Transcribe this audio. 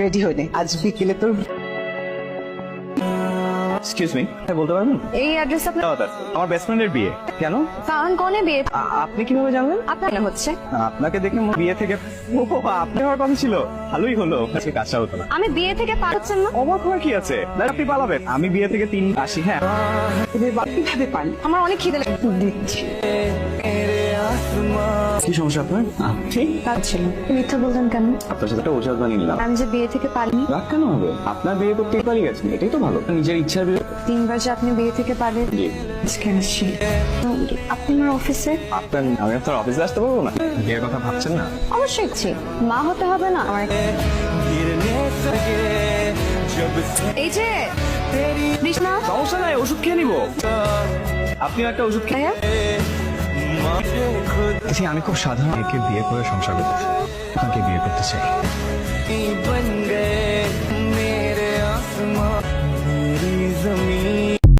Ready হয়ে নে আজ বিকেলে তোর এক্সকিউজ মি বলতে পারবেন? এই অ্যাড্রেস আপনার আমার বেস্ট ফ্রেন্ডের বিয়ে। কেন? কারণ কনে বিয়ে। আ- আপনি কীভাবে জানলেন? আপনার হচ্ছে? আপনাকে দেখে বিয়ে থেকে ও আপনি হওয়ার কথা ছিল। ভালোই হলো। আজকে কাজটা হতো না। আমি বিয়ে থেকে পাঠাচ্ছেন না। অবাক হওয়ার কি আছে? আপনি পালাবেন। আমি বিয়ে থেকে তিন আসি হ্যাঁ। কীভাবে পান আমার অনেক খিদে লেগে দিচ্ছি। কি সমস্যা আপনার? ঠিক? কাজ ছিল মিথ্যা বললেন কেন? আপনার সাথে একটা ওষুধ বানিয়ে নিলাম। আমি যে বিয়ে থেকে পারিনি। রাগ কেন হবে? আপনার বিয়ে করতে পারি গেছেন এটাই তো ভালো। নিজের ইচ্ছার বিয়ে তিনবার যে আপনি বিয়ে থেকে পারেন আজকে আসছি। আপনি আমার অফিসে? আপনার আমি আপনার অফিসে আসতে পারব না? বিয়ের কথা ভাবছেন না? অবশ্যই ইচ্ছে মা হতে হবে না। আমার এই যে কৃষ্ণা? সমস্যা নাই ওষুধ খেয়ে নিবো। আপনিও একটা ওষুধ খেয়ে আমি খুব সাধারণ একে বিয়ে করে সংসার করতে আপনাকে বিয়ে করতে চাই।